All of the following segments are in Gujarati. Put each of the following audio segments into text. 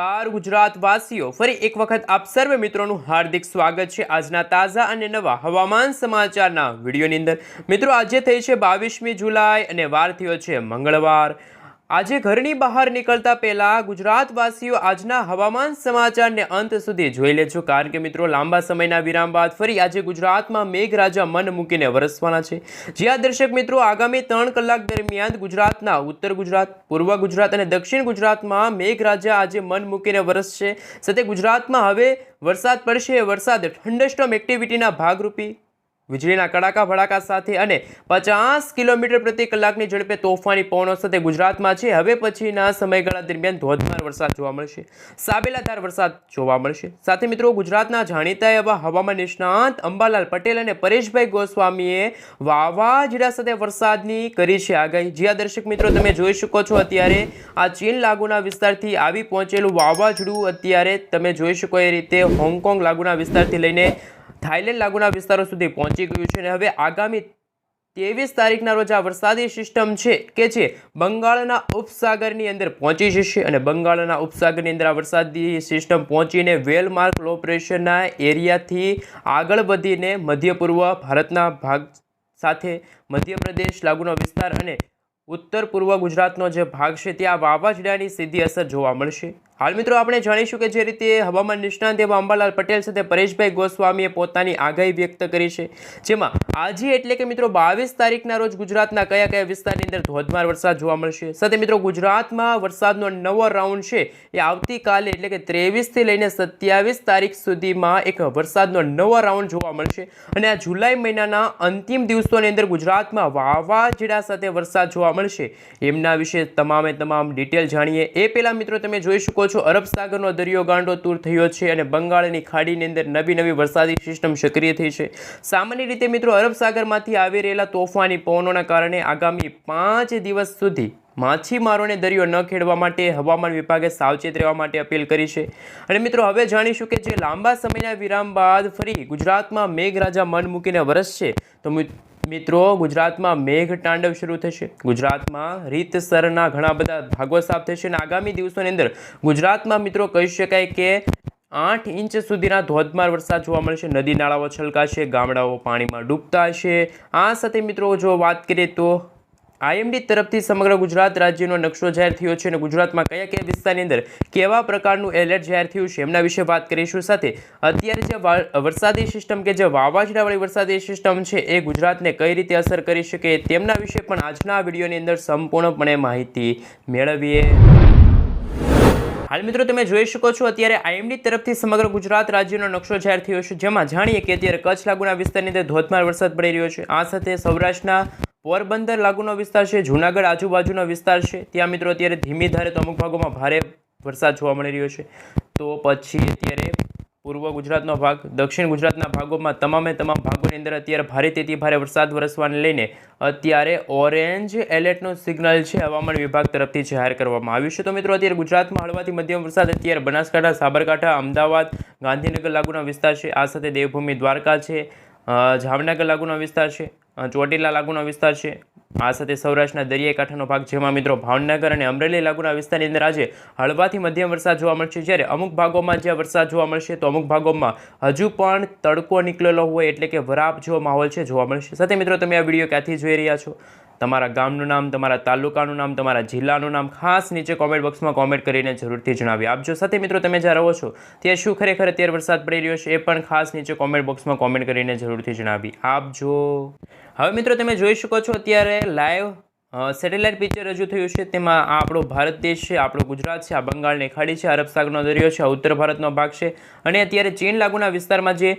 નમસ્કાર ગુજરાત વાસીઓ ફરી એક વખત આપ સર્વે મિત્રોનું હાર્દિક સ્વાગત છે આજના તાજા અને નવા હવામાન સમાચારના વિડીયોની અંદર. મિત્રો, આજે થઈ છે બાવીસમી જુલાઈ અને વાર થયો છે મંગળવાર. આજે ઘરની બહાર નીકળતા પહેલા ગુજરાતવાસીઓ આજના હવામાન સમાચારને અંત સુધી જોઈ લેજો. કારણ કે મિત્રો, લાંબા સમયના વિરામ બાદ ફરી આજે ગુજરાતમાં મેઘરાજા મન મૂકીને વરસવાના છે. જ્યાં દર્શક મિત્રો, આગામી ત્રણ કલાક દરમિયાન ગુજરાતના ઉત્તર ગુજરાત, પૂર્વ ગુજરાત અને દક્ષિણ ગુજરાતમાં મેઘરાજા આજે મન મૂકીને વરસશે. સાથે ગુજરાતમાં હવે વરસાદ પડશે. વરસાદ થંડરસ્ટોમ એક્ટિવિટીના ભાગરૂપી વીજળીના કડાકા ભડાકા સાથે અને પચાસ કિલોમીટર પ્રતિ કલાકની ઝડપે તોફાની પવનો સાથે ગુજરાતમાં છે. હવે પછીના સમયગાળા દરમિયાન ધોધમાર વરસાદ જોવા મળશે. સાબેલાધાર વરસાદ જોવા મળશે. સાથે મિત્રો, ગુજરાતના જાણીતા એવા હવામાન નિષ્ણાંત અંબાલાલ પટેલ અને પરેશભાઈ ગોસ્વામીએ વાવાઝોડા સાથે વરસાદની કરી છે આગાહી. જ્યાં દર્શક મિત્રો, તમે જોઈ શકો છો અત્યારે આ ચીન લાગુના વિસ્તારથી આવી પહોંચેલું વાવાઝોડું અત્યારે તમે જોઈ શકો એ રીતે હોંગકોંગ લાગુના વિસ્તારથી લઈને થાઇલેન્ડ લાગુના વિસ્તારો સુધી પહોંચી ગયું છે અને હવે આગામી ત્રેવીસ તારીખના રોજ આ વરસાદી સિસ્ટમ છે કે જે બંગાળના ઉપસાગરની અંદર પહોંચી જશે અને બંગાળના ઉપસાગરની અંદર આ વરસાદી સિસ્ટમ પહોંચીને વેલમાર્ક લો પ્રેશરના એરિયાથી આગળ વધીને મધ્ય પૂર્વ ભારતના ભાગ સાથે મધ્યપ્રદેશ લાગુનો વિસ્તાર અને ઉત્તર પૂર્વ ગુજરાતનો જે ભાગ છે, ત્યાં વાવાઝોડાની સીધી અસર જોવા મળશે. હાલ મિત્રો આપણે જાણીશું કે જે રીતે હવામાન નિષ્ણાંત એવા અંબાલાલ પટેલ સાથે પરેશભાઈ ગોસ્વામીએ પોતાની આગાહી વ્યક્ત કરી છે. જેમાં આજે એટલે કે મિત્રો બાવીસ તારીખના રોજ ગુજરાતના કયા કયા વિસ્તારની અંદર ધોધમાર વરસાદ જોવા મળશે? સાથે મિત્રો ગુજરાતમાં વરસાદનો નવો રાઉન્ડ છે. એ આવતીકાલે એટલે કે ત્રેવીસથી લઈને સત્યાવીસ તારીખ સુધીમાં એક વરસાદનો નવો રાઉન્ડ જોવા મળશે. અને આ જુલાઈ મહિનાના અંતિમ દિવસોની અંદર ગુજરાતમાં વાવાઝોડા સાથે વરસાદ જોવા મળશે. એમના વિશે તમામે તમામ ડિટેલ જાણીએ. એ પહેલાં મિત્રો તમે જોઈ શકો છો? અરબ સાગરનો દરિયો ગાંડો તૂર થયો છે અને બંગાળની ખાડીની અંદર નવી નવી વરસાદી સિસ્ટમ સક્રિય થઈ છે. સામાન્ય રીતે મિત્રો, અરબ સાગરમાંથી આવી રહેલા તોફાની પવનોના કારણે આગામી પાંચ દિવસ સુધી માછીમારોને દરિયો ન ખેડવા માટે હવામાન વિભાગે સાવચેત રહેવા માટે અપીલ કરી છે. અને મિત્રો, હવે જાણીશું કે જે લાંબા સમયના વિરામ બાદ ફરી ગુજરાતમાં મેઘરાજા મન મૂકીને વરસશે. તો મિત્રો, ગુજરાતમાં મેઘ તાંડવ શરૂ થશે. ગુજરાતમાં રીતસરના ઘણા બધા ભાગો સાફ થશે અને આગામી દિવસોની અંદર ગુજરાતમાં મિત્રો કહી શકાય કે આઠ ઇંચ સુધીના ધોધમાર વરસાદ જોવા મળશે. નદી, નાળાઓ છલકાશે, ગામડાઓ પાણીમાં ડૂબતા હશે. આ સાથે મિત્રો, જો વાત કરીએ તો આઈએમડી તરફથી સમગ્ર ગુજરાત રાજ્યનો નકશો જાહેર થયો છે અને ગુજરાતમાં કયા કયા વિસ્તારની અંદર કેવા પ્રકારનું એલર્ટ જાહેર થયું છે એમના વિશે વાત કરીશું સાથે. અત્યારે જે વરસાદી સિસ્ટમ કે જે વાવાઝોડાવાળી વરસાદી સિસ્ટમ છે એ ગુજરાતને કઈ રીતે અસર કરી શકે તેમના વિશે પણ આજના વિડીયોની અંદર સંપૂર્ણપણે માહિતી મેળવીએ. હાલ મિત્રો તમે જોઈ શકો છો અત્યારે આઈએમડી તરફથી સમગ્ર ગુજરાત રાજ્યનો નકશો જાહેર થયો છે. જેમાં જાણીએ કે અત્યારે કચ્છ લાગુના વિસ્તારની અંદર ધોધમાર વરસાદ પડી રહ્યો છે. આ સાથે સૌરાષ્ટ્રના પોરબંદર લાગુનો વિસ્તાર છે, જૂનાગઢ આજુબાજુનો વિસ્તાર છે. ત્યાં મિત્રો અત્યારે ધીમી ધારે તો અમુક ભાગોમાં ભારે વરસાદ જોવા મળી રહ્યો છે. તો પછી અત્યારે પૂર્વ ગુજરાતનો ભાગ, દક્ષિણ ગુજરાતના ભાગોમાં તમામે તમામ ભાગોની અંદર અત્યારે ભારે તેથી ભારે વરસાદ વરસવાને લઈને અત્યારે ઓરેન્જ એલર્ટનું સિગ્નલ છે, હવામાન વિભાગ તરફથી જાહેર કરવામાં આવ્યું છે. તો મિત્રો અત્યારે ગુજરાતમાં હળવાથી મધ્યમ વરસાદ, અત્યારે બનાસકાંઠા, સાબરકાંઠા, અમદાવાદ, ગાંધીનગર લાગુના વિસ્તાર છે. આ સાથે દેવભૂમિ દ્વારકા છે જામનગર લાગુનો વિસ્તાર છે. ચોટીલા લાગુનો વિસ્તાર છે. આ સાથે સૌરાષ્ટ્રના દરિયાકાંઠાનો ભાગ, જેમાં મિત્રો ભાવનગર અને અમરેલી લાગુના વિસ્તારની અંદર આજે હળવાથી મધ્યમ વરસાદ જોવા મળશે. જ્યારે અમુક ભાગોમાં જ્યાં વરસાદ જોવા મળશે, તો અમુક ભાગોમાં હજુ પણ તડકો નીકળેલો હોય એટલે કે વરાપ જેવો માહોલ છે જોવા મળશે. સાથે મિત્રો, તમે આ વીડિયો ક્યાંથી જોઈ રહ્યા છો? તમારા ગામનું નામ, તમારા તાલુકાનું નામ, તમારા જિલ્લાનું નામ, ખાસ નીચે કોમેન્ટ બોક્સમાં કોમેન્ટ કરીને જરૂરથી જણાવી આપજો. સાથે મિત્રો, તમે જ્યાં રહો છો, ત્યાં શું ખરેખર અત્યારે વરસાદ પડી રહ્યો છે એ પણ ખાસ નીચે કોમેન્ટ બોક્સમાં કોમેન્ટ કરીને જરૂરથી જણાવી આપજો. હવે મિત્રો, તમે જોઈ શકો છો અત્યારે લાઈવ સેટેલાઇટ પિક્ચર રજૂ થયું છે. તેમાં આપણો ભારત દેશ છે, આપણો ગુજરાત છે, આ બંગાળની ખાડી છે અરબ સાગરનો દરિયો છે, આ ઉત્તર ભારતનો ભાગ છે. અને અત્યારે ચીન લાગુના વિસ્તારમાં જે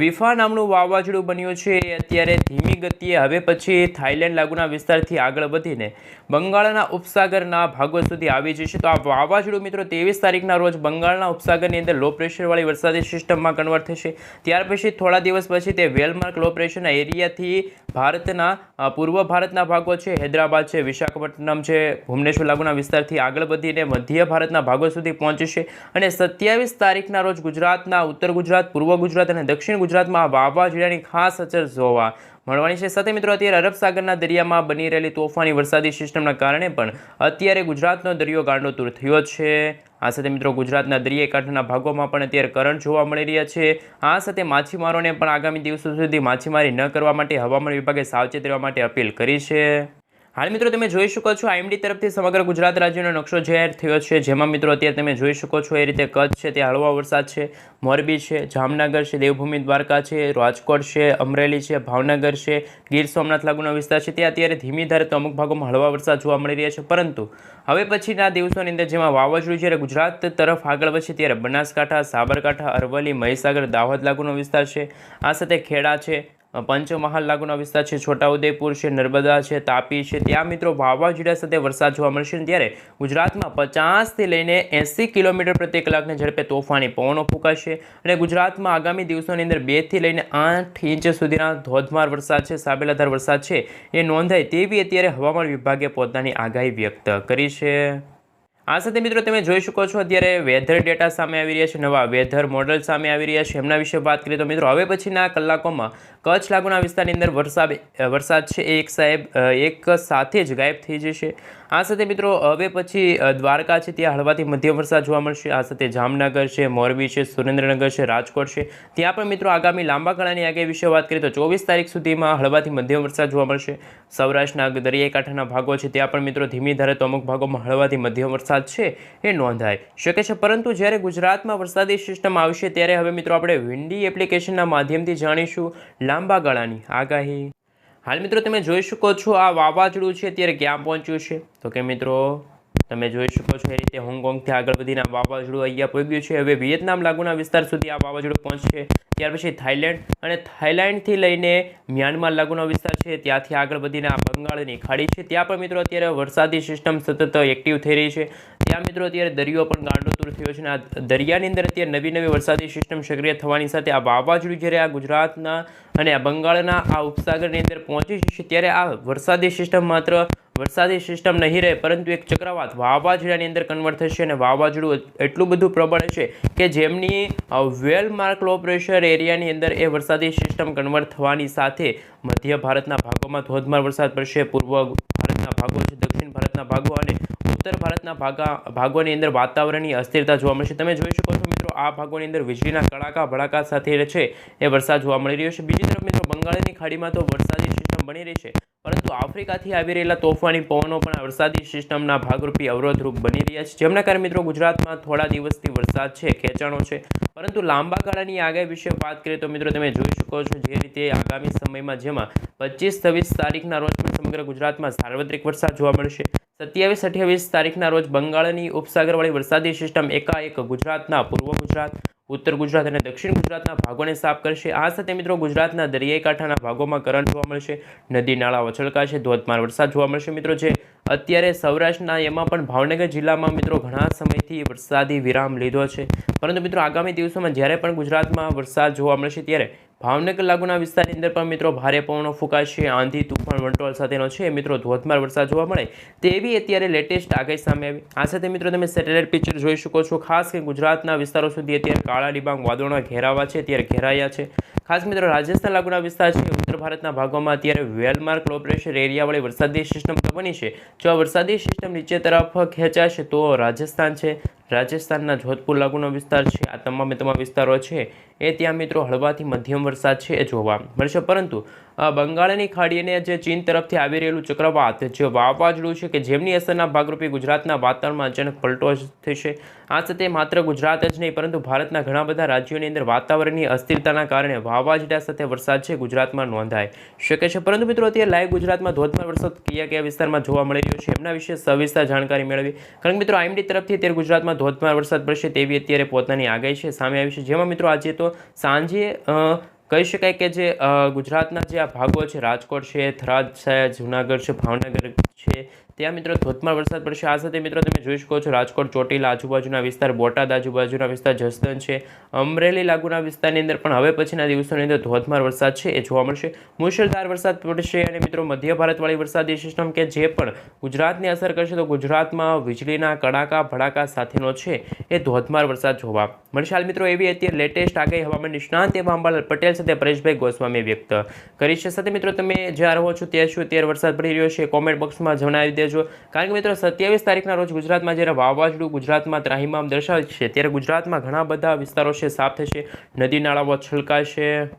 વિફા નામનું વાવાઝોડું બન્યું છે, એ અત્યારે ધીમી ગતિએ હવે પછી થાઇલેન્ડ લાગુના વિસ્તારથી આગળ વધીને બંગાળના ઉપસાગરના ભાગો સુધી આવી જશે. તો આ વાવાઝોડું મિત્રો ત્રેવીસ તારીખના રોજ બંગાળના ઉપસાગરની અંદર લો પ્રેશરવાળી વરસાદી સિસ્ટમમાં કન્વર્ટ થશે. ત્યાર પછી થોડા દિવસ પછી તે વેલમાર્ક લો પ્રેશરના એરિયાથી ભારતના પૂર્વ ભારતના ભાગો છે, હૈદરાબાદ છે, વિશાખાપટ્ટનમ છે, ભુવનેશ્વર લાગુના વિસ્તારથી આગળ વધીને મધ્ય ભારતના ભાગો સુધી પહોંચશે અને સત્યાવીસ તારીખના રોજ ગુજરાતના, ઉત્તર ગુજરાત, પૂર્વ ગુજરાત અને દક્ષિણ ગુજરાતમાં વાવાઝોડાની ખાસ અસર જોવા મળવાની છે. સાથે મિત્રો, અત્યારે અરબ સાગરના દરિયામાં બની રહેલી તોફાની વરસાદી સિસ્ટમના કારણે પણ અત્યારે ગુજરાતનો દરિયો ગાંડોતૂર થયો છે. આ સાથે મિત્રો, ગુજરાતના દરિયાકાંઠાના ભાગોમાં પણ અત્યારે કરંટ જોવા મળી રહ્યા છે. આ સાથે માછીમારોને પણ આગામી દિવસો સુધી માછીમારી ન કરવા માટે હવામાન વિભાગે સાવચેત રહેવા માટે અપીલ કરી છે. હાલ મિત્રો તમે જોઈ શકો છો આઈએમડી તરફથી સમગ્ર ગુજરાત રાજ્યનો નકશો જાહેર થયો છે. જેમાં મિત્રો અત્યારે તમે જોઈ શકો છો એ રીતે કચ્છ છે, ત્યાં હળવા વરસાદ છે, મોરબી છે, જામનગર છે, દેવભૂમિ દ્વારકા છે, રાજકોટ છે, અમરેલી છે, ભાવનગર છે, ગીર સોમનાથ લાગુનો વિસ્તાર છે. ત્યાં અત્યારે ધીમી ધારે તો અમુક ભાગોમાં હળવા વરસાદ જોવા મળી રહ્યા છે. પરંતુ હવે પછીના દિવસોની અંદર જેમાં વાવાઝોડું જ્યારે ગુજરાત તરફ આગળ વધશે ત્યારે બનાસકાંઠા, સાબરકાંઠા, અરવલ્લી, મહીસાગર, દાહોદ લાગુનો વિસ્તાર છે. આ સાથે ખેડા છે પંચમહાલ લાગુના વિસ્તાર છે, છોટાઉદેપુર છે, નર્મદા છે, તાપી છે. ત્યાં મિત્રો વાવાઝોડા સાથે વરસાદ જોવા મળશે ત્યારે ગુજરાતમાં પચાસથી લઈને એંસી કિલોમીટર પ્રતિ કલાકની ઝડપે તોફાની પવનો ફૂંકાશે અને ગુજરાતમાં આગામી દિવસોની અંદર બેથી લઈને આઠ ઇંચ સુધીના ધોધમાર વરસાદ છે, સાબેલાધાર વરસાદ છે. એ નોંધાય તેવી અત્યારે હવામાન વિભાગે પોતાની આગાહી વ્યક્ત કરી છે. આ સાથે મિત્રો તમે જોઈ શકો છો, અત્યારે વેધર ડેટા સામે આવી રહ્યા છે, નવા વેધર મોડલ સામે આવી રહ્યા છે. એમના વિશે વાત કરીએ તો મિત્રો, હવે પછીના કલાકોમાં કચ્છ લાગુના વિસ્તારની અંદર વરસાદ વરસાદ છે. એક સાહેબ એક સાથે જ ગાયબ થઈ જશે. આ સાથે મિત્રો, હવે પછી દ્વારકા છે, ત્યાં હળવાથી મધ્યમ વરસાદ જોવા મળશે. આ સાથે જામનગર છે, મોરબી છે, સુરેન્દ્રનગર છે, રાજકોટ છે. ત્યાં પણ મિત્રો, આગામી લાંબા ગાળાની આગાહી વિશે વાત કરીએ તો ચોવીસ તારીખ સુધીમાં હળવાથી મધ્યમ વરસાદ જોવા મળશે. સૌરાષ્ટ્રના દરિયાઈ કાંઠાના ભાગો છે, ત્યાં પણ મિત્રો, ધીમી ધારે તો અમુક ભાગોમાં હળવાથી મધ્યમ વરસાદ છે એ નોંધાય. શકે છે, પરંતુ જ્યારે ગુજરાતમાં વરસાદી સિસ્ટમ આવશે, ત્યારે હવે મિત્રો, આપણે વિન્ડી એપ્લિકેશનના માધ્યમથી જાણીશું લાંબા ગાળાની આગાહી. હાલ મિત્રો તમે જોઈ શકો છો આ વાવાઝોડું છે, અત્યારે ક્યાં પહોંચ્યું છે? તો કે મિત્રો, તમે જોઈ શકો છો એ રીતે હોંગકોંગથી આગળ વધીને આ વાવાઝોડું અહીંયા પહોંચ્યું છે. હવે વિયેતનામ લાગુના વિસ્તાર સુધી આ વાવાઝોડું પહોંચશે. ત્યાર પછી થાઈલેન્ડ અને થાઈલેન્ડથી લઈને મ્યાનમાર લાગુનો વિસ્તાર છે, ત્યાંથી આગળ વધીને આ બંગાળની ખાડી છે. ત્યાં પણ મિત્રો અત્યારે વરસાદી સિસ્ટમ સતત એક્ટિવ થઈ રહી છે. ત્યાં મિત્રો અત્યારે દરિયો પણ ગાંડોતુર થયો છે અને આ દરિયાની અંદર અત્યારે નવી નવી વરસાદી સિસ્ટમ સક્રિય થવાની સાથે આ વાવાઝોડું જ્યારે આ ગુજરાતના અને આ બંગાળના આ ઉપસાગરની અંદર પહોંચી જશે ત્યારે આ વરસાદી સિસ્ટમ માત્ર વરસાદી સિસ્ટમ નહીં રહે, પરંતુ એક ચક્રવાત વાવાઝોડાની અંદર કન્વર્ટ થશે અને વાવાઝોડું એટલું બધું પ્રબળ હશે કે જેમની વેલ માર્ક લો પ્રેશર એરિયાની અંદર એ વરસાદી સિસ્ટમ કન્વર્ટ થવાની સાથે મધ્ય ભારતના ભાગોમાં ધોધમાર વરસાદ પડશે, પૂર્વ ભારતના ભાગો છે, દક્ષિણ ભારતના ભાગો અને ઉત્તર ભારતના ભાગા, ભાગોની અંદર વાતાવરણની અસ્થિરતા જોવા મળશે તમે જોઈ શકો છો મિત્રો, આ ભાગોની અંદર વીજળીના કડાકા, ભડાકા સાથે છે. એ વરસાદ જોવા મળી રહ્યો છે. બીજી તરફ મિત્રો, બંગાળની ખાડીમાં તો વરસાદી સિસ્ટમ બની રહી છે. પરંતુ આફ્રિકાથી આવી રહેલા તોફાની પવનો પણ વરસાદી સિસ્ટમના ભાગરૂપી અવરોધરૂપ બની રહ્યા છે. જેમના કારણે મિત્રો ગુજરાતમાં થોડા દિવસથી વરસાદ છે, ખેંચાણો છે. પરંતુ લાંબા ગાળાની આગાહી વિશે વાત કરીએ તો મિત્રો તમે જોઈ શકો છો જે રીતે આગામી સમયમાં જેમાં પચીસ છવ્વીસ તારીખના રોજ સમગ્ર ગુજરાતમાં સાર્વત્રિક વરસાદ જોવા મળશે. સત્યાવીસ અઠ્યાવીસ તારીખના રોજ બંગાળની ઉપસાગરવાળી વરસાદી સિસ્ટમ એકાએક ગુજરાતના પૂર્વ ગુજરાત ઉત્તર ગુજરાત અને દક્ષિણ ગુજરાતના ભાગોને સાફ કરશે. આ સાથે મિત્રો ગુજરાતના દરિયાઈ કાંઠાના ભાગોમાં કરંટ જોવા મળશે. નદી નાળા વછળકાશે ધોધમાર વરસાદ જોવા મળશે મિત્રો, જે અત્યારે સૌરાષ્ટ્રના એમાં પણ ભાવનગર જિલ્લામાં મિત્રો ઘણા સમયથી વરસાદી વિરામ લીધો છે. પરંતુ મિત્રો આગામી દિવસોમાં જ્યારે પણ ગુજરાતમાં વરસાદ જોવા મળશે ત્યારે ભાવનગર લાગુના વિસ્તારની અંદર પણ મિત્રો ભારે પવનો ફૂંકાશે. આંધી, તુફાન, વંટોળ સાથેનો છે. મિત્રો ધોધમાર વરસાદ જોવા મળે તેવી અત્યારે લેટેસ્ટ આગાહી સામે આવી. આ સાથે મિત્રો તમે સેટેલાઇટ પિક્ચર જોઈ શકો છો. ખાસ કે ગુજરાતના વિસ્તારો સુધી અત્યારે કાળા ડિબાંગ વાદળોના ઘેરાવા છે. અત્યારે ઘેરાયા છે. ખાસ મિત્રો રાજસ્થાન લાગુના વિસ્તાર છે, ઉત્તર ભારતના ભાગોમાં અત્યારે વેલમાર્ક લો પ્રેશર એરિયાવાળી વરસાદી સિસ્ટમ બની છે. જો આ વરસાદી સિસ્ટમ નીચે તરફ ખેંચાશે તો રાજસ્થાન છે, રાજસ્થાનના જોધપુર લાગુનો વિસ્તાર છે, આ તમામે તમામ વિસ્તારો છે, એ ત્યાં મિત્રો હળવાથી મધ્યમ વરસાદ છે એ જોવા મળશે. પરંતુ બંગાળની ખાડીને જે ચીન તરફથી આવી રહેલું ચક્રવાત, જે વાવાઝોડું છે કે જેમની અસરના ભાગરૂપે ગુજરાતના વાતાવરણમાં અચાનક પલટો થશે, આ સાથે માત્ર ગુજરાત જ નહીં, પરંતુ ભારતના ઘણા બધા રાજ્યોની અંદર વાતાવરણની અસ્થિરતાના કારણે વાવાઝોડા સાથે વરસાદ છે, ગુજરાતમાં નોંધાય શકે છે. પરંતુ મિત્રો, અત્યારે લાઈવ ગુજરાતમાં ધોધમાર વરસાદ કયા કયા વિસ્તારમાં જોવા મળી રહ્યો છે, એમના વિશે સવિસ્તર જાણકારી મેળવી. કારણ કે મિત્રો, આઈએમડી તરફથી અત્યારે ગુજરાતમાં ધોધમાર વરસાદ પડશે તેવી અત્યારે પોતાની આગાહી છે, સામે આવી છે. જેમાં મિત્રો, આજે તો સાંજે કહી શકાય કે જે ગુજરાતના જે આ ભાગો છે, રાજકોટ છે, થરાદ છે, જુનાગઢ છે, ભાવનગર છે ત્યાં મિત્રો ધોધમાર વરસાદ પડશે. આ સાથે મિત્રો તમે જોઈ શકો છો, રાજકોટ, ચોટીલા, આજુબાજુના વિસ્તાર, બોટાદ, આજુબાજુના વિસ્તાર જસદન છે. અમરેલી, લાગુના વિસ્તારની અંદર પણ હવે પછીના દિવસોની અંદર ધોધમાર વરસાદ છે, એ જોવા મળશે. મુશળધાર વરસાદ પડશે અને મિત્રો મધ્ય ભારતવાળી વરસાદી સિસ્ટમ કે જે પણ ગુજરાતને અસર કરશે તો ગુજરાતમાં વીજળીના કડાકા, ભડાકા સાથેનો છે, એ ધોધમાર વરસાદ જોવા મળશે. મિત્રો એવી અત્યારે લેટેસ્ટ આગાહી હવામાન નિષ્ણાંત એવા અંબાલાલ પટેલ સાથે પરેશભાઈ ગોસ્વામી વ્યક્ત કરી છે. સાથે મિત્રો તમે જ્યાં રહો છો ત્યાં શું ત્યારે વરસાદ પડી રહ્યો છે? કોમેન્ટ બોક્સમાં જણાવી દેજો કારણ કે મિત્રો સત્યાવીસ તારીખના રોજ ગુજરાતમાં જ્યારે વાવાઝોડું ગુજરાતમાં ત્રાહિમામ દર્શાવે છે, ત્યારે ગુજરાતમાં ઘણા બધા વિસ્તારો છે, સાફ થશે, નદી, નાળાઓ છલકાશે.